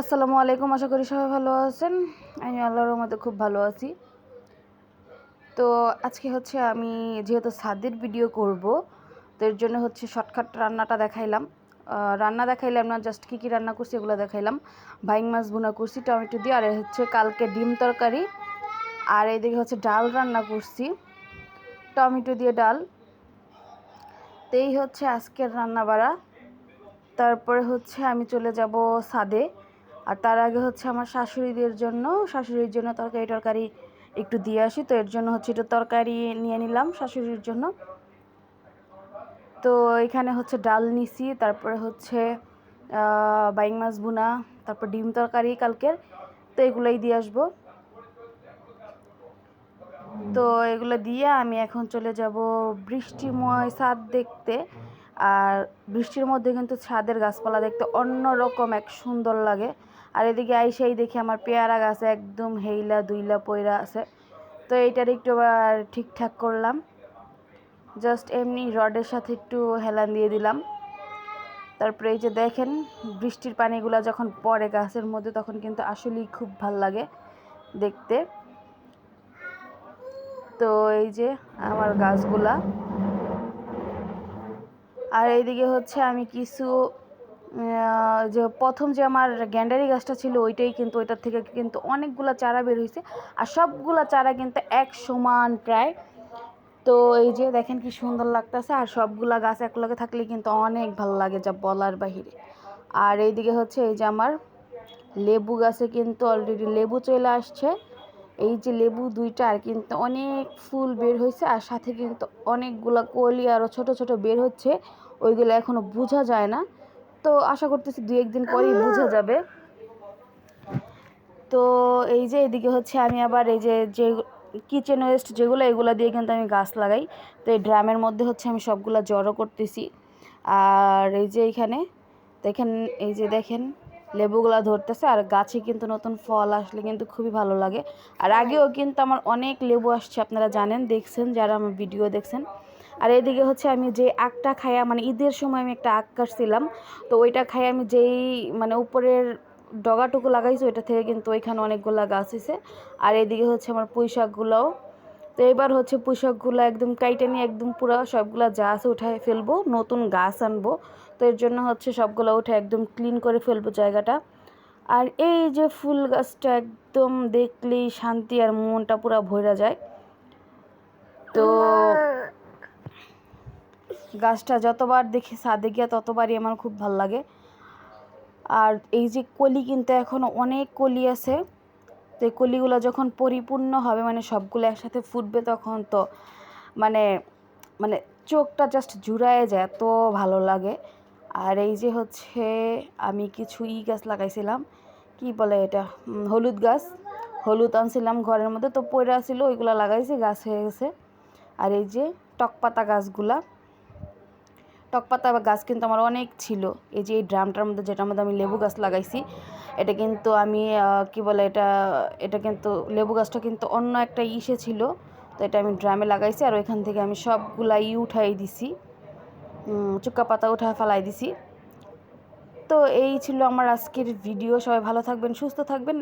আসসালামু আলাইকুম, আশা করি সবাই ভালো আছেন। আমি আল্লাহর মধ্যে খুব ভালো আছি। তো আজকে হচ্ছে আমি যেহেতু সাদের ভিডিও করব, তো এর জন্য হচ্ছে শর্টকাট রান্নাটা দেখাইলাম। রান্না দেখাইলাম না জাস্ট কী কী রান্না করছি এগুলো দেখাইলাম। ভাইং মাছ ভুনা করছি, টমেটো দিয়ে, আর হচ্ছে কালকে ডিম তরকারি। আর এদিকে হচ্ছে ডাল রান্না করছি, টমেটো দিয়ে ডাল। তো এই হচ্ছে আজকের রান্না বাড়া তারপরে হচ্ছে আমি চলে যাব ছাদে আর তার আগে হচ্ছে আমার শাশুড়িদের জন্য, শাশুড়ির জন্য তরকারি টরকারি একটু দিয়ে আসি, তো এর জন্য হচ্ছে একটু তরকারি নিয়ে নিলাম শাশুড়ির জন্য। তো এখানে হচ্ছে ডাল নিছি, তারপরে হচ্ছে বাইং মাছ বুনা তারপর ডিম তরকারি কালকের, তো এগুলোই দিয়ে আসব। তো এগুলো দিয়ে আমি এখন চলে যাব বৃষ্টিময় ছাদ দেখতে, আর বৃষ্টির মধ্যে কিন্তু ছাদের গাছপালা দেখতে অন্যরকম এক সুন্দর লাগে। আর এদিকে আইসেই দেখি আমার পেয়ারা গাছ একদম হেইলা দুইলা পয়রা আছে। তো এইটার একটু আবার ঠিকঠাক করলাম। জাস্ট এমনি রডের সাথে একটু হেলান দিয়ে দিলাম। তারপরে এই যে দেখেন, বৃষ্টির পানিগুলো যখন পড়ে গাছের মধ্যে, তখন কিন্তু আসলেই খুব ভালো লাগে দেখতে। তো এই যে আমার গাছগুলা। আর এইদিকে হচ্ছে আমি কিছু যে প্রথম যে আমার গ্যান্ডারি গাছটা ছিল, ওইটাই কিন্তু ওইটার থেকে কিন্তু অনেকগুলো চারা বের হয়েছে আর সবগুলা চারা কিন্তু এক সমান প্রায়। তো এই যে দেখেন কি সুন্দর লাগতেছে, আর সবগুলা গাছ একলগে থাকলে কিন্তু অনেক ভালো লাগে যা বলার বাহিরে। আর এইদিকে হচ্ছে এই যে আমার লেবু গাছে কিন্তু অলরেডি লেবু চলে আসছে। এই যে লেবু দুইটা আর কিন্তু অনেক ফুল বের হয়েছে আর সাথে কিন্তু অনেকগুলা কলি আরও ছোট ছোট বের হচ্ছে। ওইগুলো এখনও বোঝা যায় না। তো আশা করতেছি দু একদিন পরেই বোঝা যাবে। তো এই যে এদিকে হচ্ছে আমি আবার এই যে যে কিচেন ওয়েস্ট যেগুলো এগুলো দিয়ে কিন্তু আমি গাছ লাগাই। তো এই ড্রামের মধ্যে হচ্ছে আমি সবগুলা জড়ো করতেছি। আর এই যে এখানে দেখেন এই যে দেখেন লেবুগুলা ধরতেছে। আর গাছে কিন্তু নতুন ফল আসলে কিন্তু খুবই ভালো লাগে। আর আগেও কিন্তু আমার অনেক লেবু আসছে আপনারা জানেন দেখছেন যারা আমার ভিডিও দেখছেন। আর এদিকে হচ্ছে আমি যে আখটা খাইয়া মানে ঈদের সময় আমি একটা আখ কাটছিলাম, তো ওইটা খাই আমি যেই মানে উপরের ডগাটুকু লাগাইছি, ওইটা থেকে কিন্তু ওইখানে অনেকগুলা গাছ হয়েছে আর এদিকে হচ্ছে আমার পুঁই শাকগুলোও। তো এবার হচ্ছে পুঁই শাকগুলো একদম কাইটে নিয়ে একদম পুরো সবগুলা যা আছে উঠায় ফেলব, নতুন গাছ আনব। তো এর জন্য হচ্ছে সবগুলো উঠে একদম ক্লিন করে ফেলব জায়গাটা। আর এই যে ফুল গাছটা একদম দেখলেই শান্তি আর মনটা পুরো ভরে যায়। তো গাছটা যতবার দেখি ছাদে গিয়া ততবারই আমার খুব ভালো লাগে। আর এই যে কলি কিন্তু এখনও অনেক কলি আছে। তো এই কলিগুলো যখন পরিপূর্ণ হবে মানে সবগুলো একসাথে ফুটবে তখন তো মানে মানে চোখটা জাস্ট জুড়ায় যায়, এত ভালো লাগে। আর এই যে হচ্ছে আমি কিছু ই গাছ লাগাইছিলাম, কি বলে এটা? হলুদ গাছ। হলুদ আনছিলাম ঘরের মধ্যে, তো পয়রা ছিল, ওইগুলো লাগাইছি, গাছ হয়ে গেছে। আর এই যে টকপাতা গাছগুলা টকপাতা গাছ কিন্তু আমার অনেক ছিল। এই যে এই ড্রামটার মধ্যে যেটার মধ্যে আমি লেবু গাছ লাগাইছি, এটা কিন্তু আমি কি বলে এটা এটা কিন্তু লেবু গাছটা কিন্তু অন্য একটা ইসে ছিল। তো এটা আমি ড্রামে লাগাইছি আর ওইখান থেকে আমি সবগুলা ই উঠাই দিছি। চুক্কা পাতা উঠায় ফেলাই দিছি। তো এই ছিল আমার আজকের ভিডিও। সবাই ভালো থাকবেন, সুস্থ থাকবেন।